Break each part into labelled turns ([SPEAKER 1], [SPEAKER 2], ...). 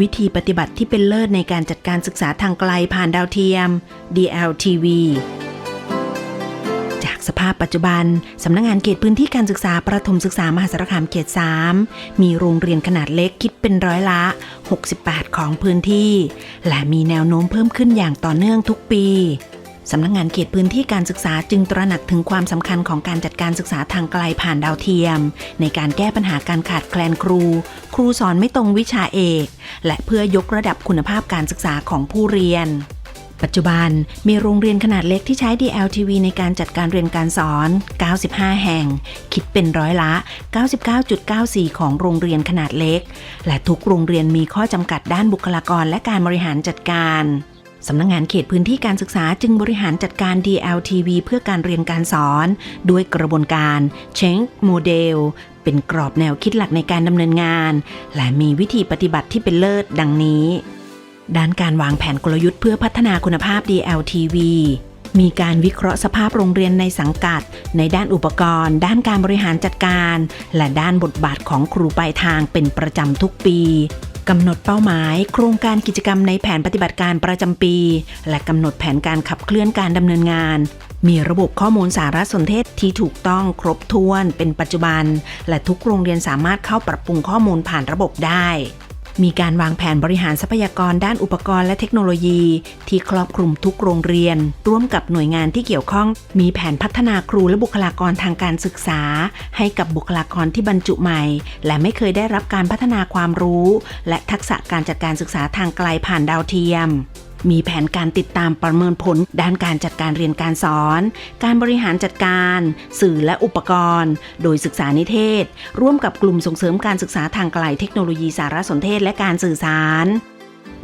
[SPEAKER 1] วิธีปฏิบัติที่เป็นเลิศในการจัดการศึกษาทางไกลผ่านดาวเทียม DLTV จากสภาพปัจจุบัน สำนักงงานเขตพื้นที่การศึกษาประถมศึกษามหาสารคามเขต 3 มีโรงเรียนขนาดเล็กคิดเป็นร้อยละ 68 ของพื้นที่ และมีแนวโน้มเพิ่มขึ้นอย่างต่อเนื่องทุกปี สำนักงงานเขตพื้นที่การศึกษาจึงตระหนักถึงความสำคัญของการจัดการศึกษาทางไกลผ่านดาวเทียม ในการแก้ปัญหาการขาดแคลนครู ครูสอนไม่ตรงวิชาเอก และเพื่อยกระดับคุณภาพการศึกษาของผู้เรียนปัจจุบันมีโรงเรียนขนาดเล็กที่ใช้ DLTV ในการจัดการเรียนการสอน 95 แห่ง คิดเป็นร้อยละ 99.94 ของโรงเรียนขนาดเล็ก และทุกโรงเรียนมีข้อจำกัดด้านบุคลากรและการบริหารจัดการ สำนักงงานเขตพื้นที่การศึกษาจึงบริหารจัดการ DLTV เพื่อการเรียนการสอน ด้วยกระบวนการ Change Model เป็นกรอบแนวคิดหลักในการดำเนินงาน และมีวิธีปฏิบัติที่เป็นเลิศดังนี้ ด้านการวางแผนกลยุทธ์เพื่อพัฒนาคุณภาพ DLTV มีการวิเคราะห์สภาพโรงเรียนในสังกัด ในด้านอุปกรณ์ ด้านการบริหารจัดการ และด้านบทบาทของครูปลายทางเป็นประจำทุกปี กำหนดเป้าหมาย โครงการกิจกรรมในแผนปฏิบัติการประจำปี และกำหนดแผนการขับเคลื่อนการดำเนินงาน มีระบบข้อมูลสารสนเทศที่ถูกต้องครบถ้วนเป็นปัจจุบัน และทุกโรงเรียนสามารถเข้าปรับปรุงข้อมูลผ่านระบบได้ มีการวางแผนบริหารทรัพยากรด้านอุปกรณ์และเทคโนโลยี ที่ครอบคลุมทุกโรงเรียน ร่วมกับหน่วยงานที่เกี่ยวข้อง มีแผนพัฒนาครูและบุคลากรทางการศึกษา ให้กับบุคลากรที่บรรจุใหม่ และไม่เคยได้รับการพัฒนาความรู้ และทักษะการจัดการศึกษาทางไกลผ่านดาวเทียม มีแผนการติดตามประเมินผลด้านการจัดการเรียนการสอน การบริหารจัดการ สื่อและอุปกรณ์ โดยศึกษานิเทศ ร่วมกับกลุ่มส่งเสริมการศึกษาทางไกลเทคโนโลยีสารสนเทศและการสื่อสาร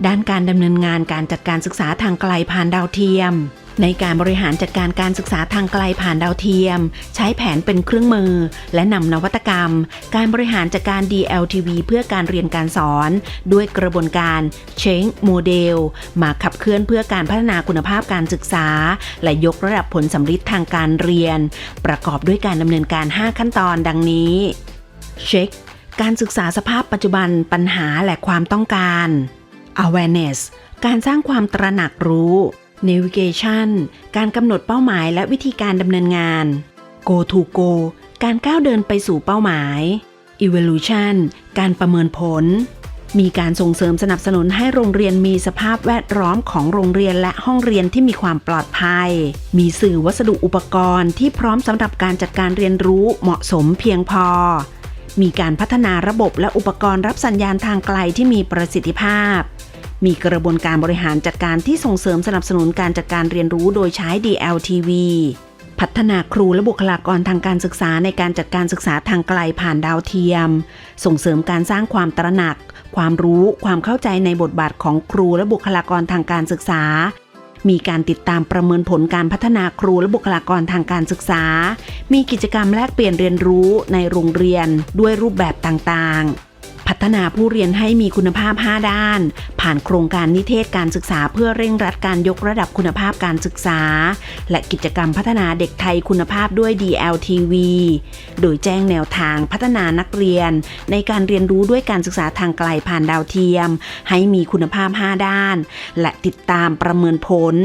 [SPEAKER 1] ด้านการดำเนินงานการจัดการศึกษาทางไกลผ่านดาวเทียม ในการบริหารจัดการการศึกษาทางไกลผ่านดาวเทียม ใช้แผนเป็นเครื่องมือ และนำนวัตกรรม การบริหารจัดการ DLTV เพื่อการเรียนการสอน ด้วยกระบวนการ Change Model มาขับเคลื่อนเพื่อการพัฒนาคุณภาพการศึกษา และยกระดับผลสำฤทธิ์ทางการเรียน ประกอบด้วยการดำเนินการ 5 ขั้นตอนดังนี้เช็คการศึกษาสภาพปัจจุบันปัญหาและความต้องการ awareness การสร้างความตระหนักรู้ navigation การกำหนดเป้าหมายและวิธีการดำเนินงาน go to go การก้าวเดินไปสู่เป้าหมาย evolution การประเมินผล มีการส่งเสริมสนับสนุนให้โรงเรียนมีสภาพแวดล้อมของโรงเรียนและห้องเรียนที่มีความปลอดภัย มีสื่อวัสดุอุปกรณ์ที่พร้อมสำหรับการจัดการเรียนรู้เหมาะสมเพียงพอ มีการพัฒนาระบบและอุปกรณ์รับสัญญาณทางไกลที่มีประสิทธิภาพ มีกระบวนการบริหารจัดการที่ส่งเสริมสนับสนุนการจัดการเรียนรู้โดยใช้ DLTV พัฒนาครูและบุคลากรทางการศึกษาในการจัดการศึกษาทางไกลผ่านดาวเทียม ส่งเสริมการสร้างความตระหนัก ความรู้ ความเข้าใจในบทบาทของครูและบุคลากรทางการศึกษา มีการติดตามประเมินผลการพัฒนาครูและบุคลากรทางการศึกษา มีกิจกรรมแลกเปลี่ยนเรียนรู้ในโรงเรียนด้วยรูปแบบต่างๆ พัฒนาผู้เรียนให้มีคุณภาพ 5 ด้าน ผ่านโครงการนิเทศการศึกษาเพื่อเร่งรัดการยกระดับคุณภาพการศึกษา และกิจกรรมพัฒนาเด็กไทยคุณภาพด้วย DLTV โดยแจ้งแนวทางพัฒนานักเรียน ในการเรียนรู้ด้วยการศึกษาทางไกลผ่านดาวเทียม ให้มีคุณภาพ 5 ด้าน และติดตามประเมินผล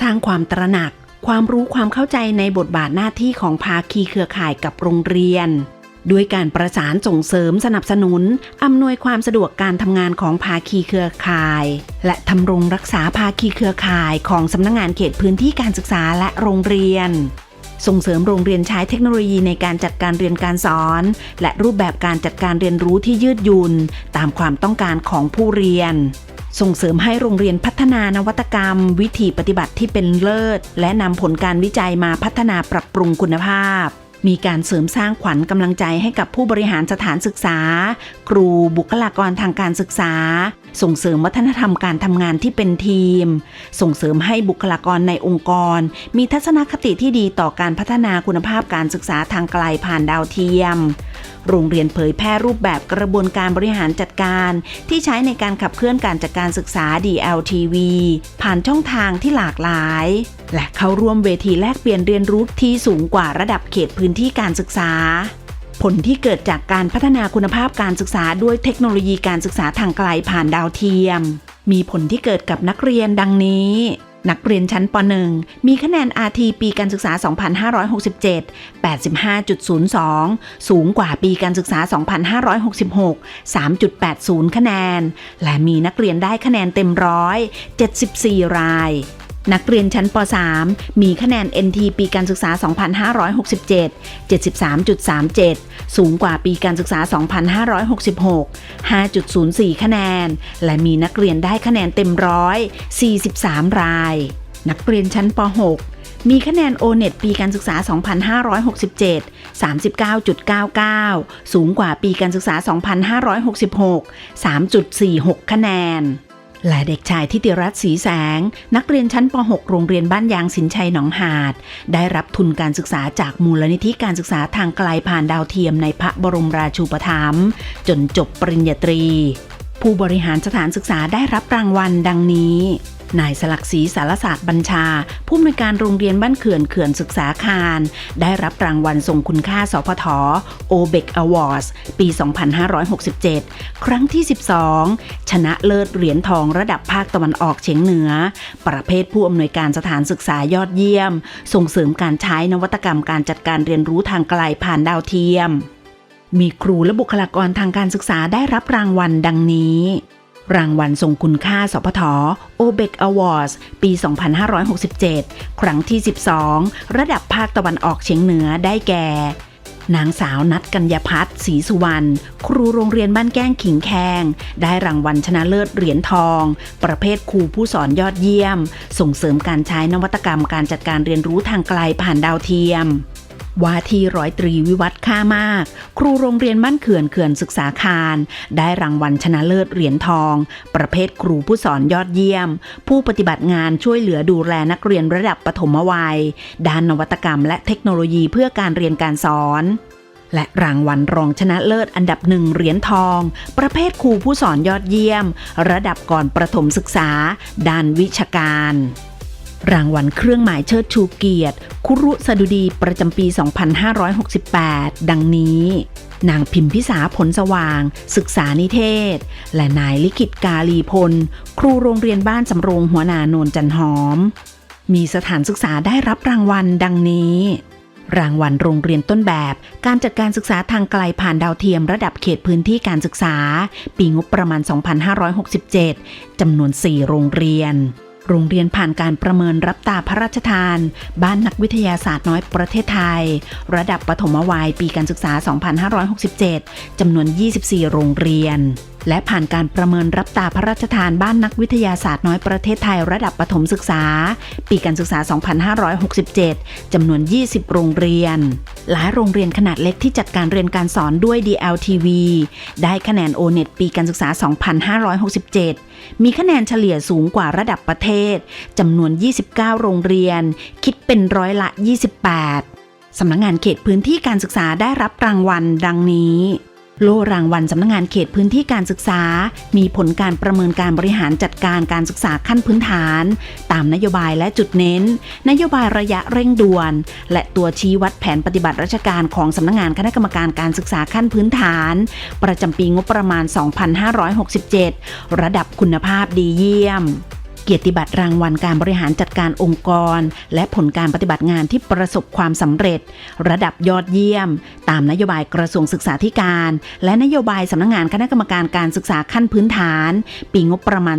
[SPEAKER 1] สร้างความตระหนัก ความรู้ความเข้าใจในบทบาทหน้าที่ของภาคีเครือข่ายกับโรงเรียน ด้วยการประสานส่งเสริมสนับสนุน อำนวยความสะดวกการทำงานของภาคีเครือข่าย และทำรงรักษาภาคีเครือข่ายของสำนักงงานเขตพื้นที่การศึกษาและโรงเรียน ส่งเสริมโรงเรียนใช้เทคโนโลยีในการจัดการเรียนการสอน และรูปแบบการจัดการเรียนรู้ที่ยืดหยุ่นตามความต้องการของผู้เรียนส่งเสริมให้โรงเรียนพัฒนานวัตกรรม วิธีปฏิบัติที่เป็นเลิศ และนำผลการวิจัยมาพัฒนาปรับปรุงคุณภาพ มีการเสริมสร้างขวัญกำลังใจให้กับผู้บริหารสถานศึกษา ครูบุคลากรทางการศึกษา ส่งเสริมวัฒนธรรมการทำงานที่เป็นทีม ส่งเสริมให้บุคลากรในองค์กร มีทัศนคติที่ดีต่อการพัฒนาคุณภาพการศึกษาทางไกลผ่านดาวเทียม โรงเรียนเผยแพร่รูปแบบกระบวนการบริหารจัดการ ที่ใช้ในการขับเคลื่อนการจัดการศึกษา DLTV ผ่านช่องทางที่หลากหลาย และเข้าร่วมเวทีแลกเปลี่ยนเรียนรู้ที่สูงกว่าระดับเขตพื้นที่การศึกษา ผลที่เกิดจากการพัฒนาคุณภาพการศึกษาด้วยเทคโนโลยีการศึกษาทางไกลผ่านดาวเทียม มีผลที่เกิดกับนักเรียนดังนี้นักเรียนชั้นป .1 มีคะแนน RT ปีการศึกษา 2567 85.02 สูงกว่าปีการศึกษา 2566 3.80 คะแนน และมีนักเรียนได้คะแนนเต็มร้อย74 ราย นักเรียนชั้นป .3 มีคะแนน NT ปีการศึกษา 2567 73.37 สูงกว่าปีการศึกษา 2566 5.04 คะแนน และมีนักเรียนได้คะแนนเต็มร้อย 43 ราย นักเรียนชั้นป .6 มีคะแนน O-NET ปีการศึกษา 2567 39.99 สูงกว่าปีการศึกษา 2566 3.46 คะแนน และเด็กชายทิติรัตน์ศรีแสง นักเรียนชั้นป .6 โรงเรียนบ้านยางสินชัยหนองหาด ได้รับทุนการศึกษาจากมูลนิธิการศึกษาทางไกลผ่านดาวเทียมในพระบรมราชูปถัมภ์จนจบปริญญาตรี ผู้บริหารสถานศึกษาได้รับรางวัลดังนี้ นายสลักศรีสารศาสตร์บัญชา ผู้อำนวยการโรงเรียนบ้านเขื่อนเขื่อนศึกษาคาร ได้รับรางวัลทรงคุณค่าสพทโอเบกอวอร์สปี 2567 ครั้งที่ 12 ชนะเลิศเหรียญทองระดับภาคตะวันออกเฉียงเหนือ ประเภทผู้อำนวยการสถานศึกษายอดเยี่ยม ส่งเสริมการใช้นวัตกรรมการจัดการเรียนรู้ทางไกลผ่านดาวเทียม มีครูและบุคลากรทางการศึกษาได้รับรางวัลดังนี้ รางวัลทรงคุณค่าสพทโอเบกอวอร์สปี 2567 ครั้งที่ 12 ระดับภาคตะวันออกเฉียงเหนือได้แก่ นางสาวนัทกัญญาพัฒน์ศรีสุวรรณ ครูโรงเรียนบ้านแก้งขิงแคง ได้รางวัลชนะเลิศเหรียญทอง ประเภทครูผู้สอนยอดเยี่ยม ส่งเสริมการใช้นวัตกรรมการจัดการเรียนรู้ทางไกลผ่านดาวเทียม ว่าที่ร้อยตรีวิวัฒน์ค่ามาก ครูโรงเรียนบ้านเขื่อนเขื่อนศึกษาคาร ได้รางวัลชนะเลิศเหรียญทอง ประเภทครูผู้สอนยอดเยี่ยม ผู้ปฏิบัติงานช่วยเหลือดูแลนักเรียนระดับปฐมวัย ด้านนวัตกรรมและเทคโนโลยีเพื่อการเรียนการสอนและรางวัลรองชนะเลิศอันดับหนึ่งเหรียญทอง ประเภทครูผู้สอนยอดเยี่ยม ระดับก่อนประถมศึกษา ด้านวิชาการ รางวัลเครื่องหมายเชิดชูเกียรติ คุรุสดุดีประจำปี 2568 ดังนี้ นางพิมพิสาผลสว่าง ศึกษานิเทศ และนายลิขิตกาลีพล ครูโรงเรียนบ้านสำโรงหัวนาโนนจันหอม มีสถานศึกษาได้รับรางวัลดังนี้รางวัลโรงเรียนต้นแบบ การจัดการศึกษาทางไกลผ่านดาวเทียมระดับเขตพื้นที่การศึกษา ปีงบประมาณ 2567 จำนวน 4 โรงเรียน โรงเรียนผ่านการประเมินรับตาพระราชทาน บ้านนักวิทยาศาสตร์น้อยประเทศไทย ระดับปฐมวัยปีการศึกษา 2567 จำนวน 24 โรงเรียน และผ่านการประเมินรับตาพระราชทานบ้านนักวิทยาศาสตร์น้อยประเทศไทย ระดับประถมศึกษา ปีการศึกษา 2567 จำนวน 20 โรงเรียน หลายโรงเรียนขนาดเล็กที่จัดการเรียนการสอนด้วย DLTV ได้คะแนน O-NET ปีการศึกษา 2567มีคะแนนเฉลี่ยสูงกว่าระดับประเทศจำนวน 29 โรงเรียน คิดเป็นร้อยละ 28สำนักงงานเขตพื้นที่การศึกษาได้รับรางวัลดังนี้ โล่รางวัลสำนักงงานเขตพื้นที่การศึกษา มีผลการประเมินการบริหารจัดการการศึกษาขั้นพื้นฐาน ตามนโยบายและจุดเน้น นโยบายระยะเร่งด่วน และตัวชี้วัดแผนปฏิบัติราชการของสำนักงงานคณะกรรมการการศึกษาขั้นพื้นฐาน ประจำปีงบประมาณ 2567 ระดับคุณภาพดีเยี่ยม เกียรติบัตรรางวัลการบริหารจัดการองค์กร และผลการปฏิบัติงานที่ประสบความสำเร็จ ระดับยอดเยี่ยม ตามนโยบายกระทรวงศึกษาธิการ และนโยบายสำนักงงานคณะกรรมการการศึกษาขั้นพื้นฐาน ปีงบประมาณ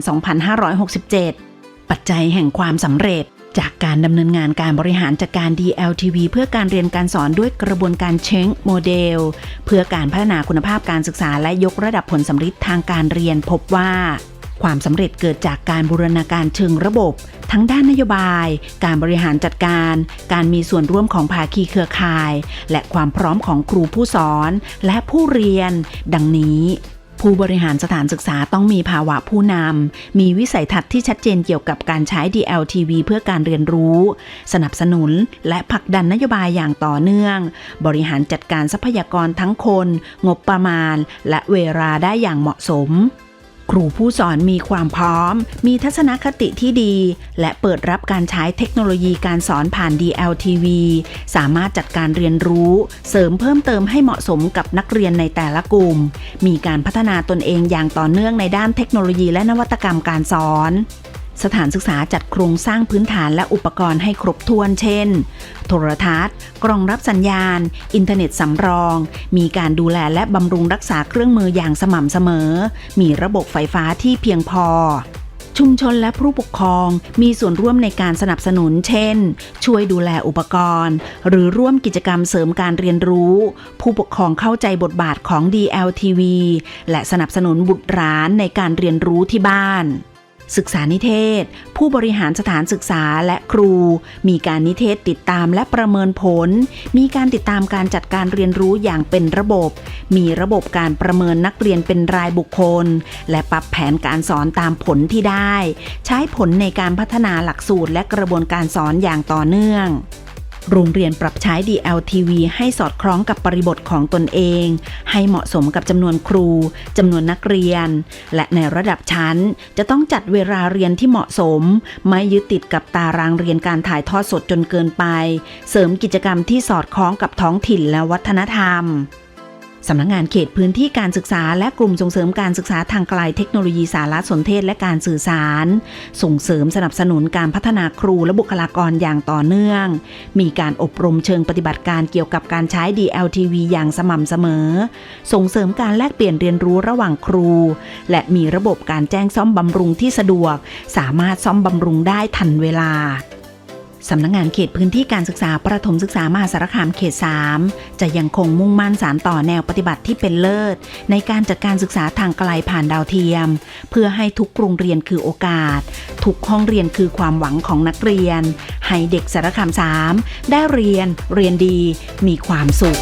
[SPEAKER 1] 2567 ปัจจัยแห่งความสำเร็จจากการดำเนินงานการบริหารจัดการ DLTV เพื่อการเรียนการสอนด้วยกระบวนการเช้งโมเดล เพื่อการพัฒนาคุณภาพการศึกษาและยกระดับผลสำฤทธิ์ทางการเรียนพบว่า ความสำเร็จเกิดจากการบูรณาการเชิงระบบ ทั้งด้านนโยบาย การบริหารจัดการ การมีส่วนร่วมของภาคีเครือข่าย และความพร้อมของครูผู้สอน และผู้เรียน ดังนี้ผู้บริหารสถานศึกษาต้องมีภาวะผู้นำ มีวิสัยทัศน์ที่ชัดเจนเกี่ยวกับการใช้ DLTV เพื่อการเรียนรู้ สนับสนุน และผลักดันนโยบายอย่างต่อเนื่อง บริหารจัดการทรัพยากรทั้งคน งบประมาณ และเวลาได้อย่างเหมาะสม ครูผู้สอนมีความพร้อม มีทัศนคติที่ดี และเปิดรับการใช้เทคโนโลยีการสอนผ่าน DLTV สามารถจัดการเรียนรู้ เสริมเพิ่มเติมให้เหมาะสมกับนักเรียนในแต่ละกลุ่ม มีการพัฒนาตนเองอย่างต่อเนื่องในด้านเทคโนโลยีและนวัตกรรมการสอน สถานศึกษาจัดโครงสร้างพื้นฐานและอุปกรณ์ให้ครบถ้วนเช่น โทรทัศน์ กล่องรับสัญญาณ อินเทอร์เน็ตสำรอง มีการดูแลและบำรุงรักษาเครื่องมืออย่างสม่ำเสมอ มีระบบไฟฟ้าที่เพียงพอชุมชนและผู้ปกครองมีส่วนร่วมในการสนับสนุน เช่น ช่วยดูแลอุปกรณ์ หรือร่วมกิจกรรมเสริมการเรียนรู้ ผู้ปกครองเข้าใจบทบาทของ DLTV และสนับสนุนบุตรหลานในการเรียนรู้ที่บ้าน ศึกษานิเทศ ผู้บริหารสถานศึกษาและครู มีการนิเทศติดตามและประเมินผล มีการติดตามการจัดการเรียนรู้อย่างเป็นระบบ มีระบบการประเมินนักเรียนเป็นรายบุคคล และปรับแผนการสอนตามผลที่ได้ ใช้ผลในการพัฒนาหลักสูตรและกระบวนการสอนอย่างต่อเนื่อง โรงเรียนปรับใช้ DLTV ให้สอดคล้องกับปริบทของตนเอง ให้เหมาะสมกับจำนวนครู จำนวนนักเรียน และในระดับชั้น จะต้องจัดเวลาเรียนที่เหมาะสม ไม่ยึดติดกับตารางเรียนการถ่ายทอดสดจนเกินไป เสริมกิจกรรมที่สอดคล้องกับท้องถิ่นและวัฒนธรรม สำนักงงานเขตพื้นที่การศึกษา และกลุ่มส่งเสริมการศึกษาทางไกลเทคโนโลยีสารสนเทศและการสื่อสาร ส่งเสริมสนับสนุนการพัฒนาครูและบุคลากรอย่างต่อเนื่อง มีการอบรมเชิงปฏิบัติการเกี่ยวกับการใช้ DLTV อย่างสม่ำเสมอ ส่งเสริมการแลกเปลี่ยนเรียนรู้ระหว่างครู และมีระบบการแจ้งซ่อมบำรุงที่สะดวก สามารถซ่อมบำรุงได้ทันเวลา สำนักงงานเขตพื้นที่การศึกษาประถมศึกษามหาสารคามเขต 3 จะยังคงมุ่งมั่นสานต่อแนวปฏิบัติที่เป็นเลิศ ในการจัดการศึกษาทางไกลผ่านดาวเทียม เพื่อให้ทุกโรงเรียนคือโอกาส ทุกห้องเรียนคือความหวังของนักเรียน ให้เด็กสารคาม 3 ได้เรียน เรียนดี มีความสุข